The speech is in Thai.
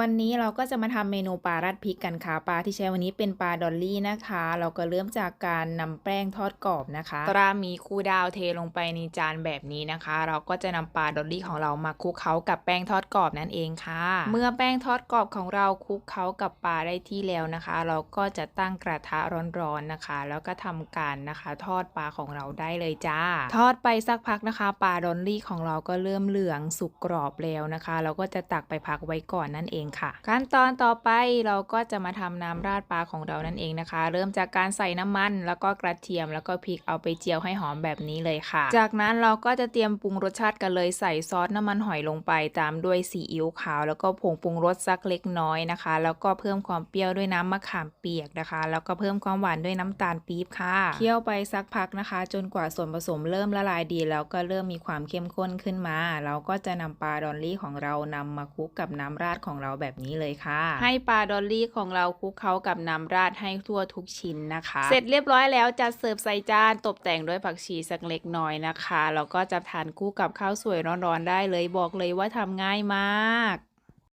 วันนี้เราก็จะมาทำเมนูปลาราดพริกกันค่ะปลาที่ใช้วันนี้เป็นปลาดอลลี่นะคะ เราก็เริ่มจากการนำแป้งทอดกรอบนะคะตรามีคูดาวเทลงไปในจานแบบนี้นะคะ เราก็จะนำปลาดอลลี่ของเรามาคลุกเคล้ากับแป้งทอดกรอบนั่นเองค่ะ เมื่อแป้งทอดกรอบของเราคลุกเคล้ากับปลาได้ที่แล้วนะคะ เราก็จะตั้งกระทะร้อนๆนะคะ แล้วก็ทำการนะคะทอดปลาของเราได้เลยจ้า ทอดไปสักพักนะคะปลาดอลลี่ของเราก็เริ่มเหลืองสุกกรอบแล้วนะคะ เราก็จะตักไปพักไว้ก่อนนั่นเองค่ะ ขั้นตอนต่อไปเราก็จะมาทำน้ำราดปลาของเรานั่นเองนะคะ เริ่มจากการใส่น้ำมัน แล้วก็กระเทียมแล้วก็พริกเอาไปเจียวให้หอมแบบนี้เลยค่ะ จากนั้นเราก็จะเตรียมปรุงรสชาติกันเลยใส่ซอสน้ำมันหอยลงไป ตามด้วยซีอิ๊วขาว แล้วก็ผงปรุงรสสักเล็กน้อยนะคะ แล้วก็เพิ่มความเปรี้ยวด้วยน้ำมะขามเปียกนะคะ แล้วก็เพิ่มความหวานด้วยน้ำตาลปี๊บค่ะเคี่ยวไปสักพักนะคะ จนกว่าส่วนผสมเริ่มละลายดี แล้วก็เริ่มมีความเข้มข้นขึ้นมา เราก็จะนำปลาดอลลี่ของเรานำมาคลุกกับน้ำราดของเราแบบนี้เลยค่ะ ให้ปลาดอลลี่ของเราคลุกเคล้ากับน้ำราดให้ทั่วทุกชิ้นนะคะ เสร็จเรียบร้อยแล้วจัดเสิร์ฟใส่จานตกแต่งด้วยผักชีสักเล็กน้อยนะคะแล้วก็จะทานคู่กับข้าวสวยร้อนๆได้เลยบอกเลยว่าทำง่ายมาก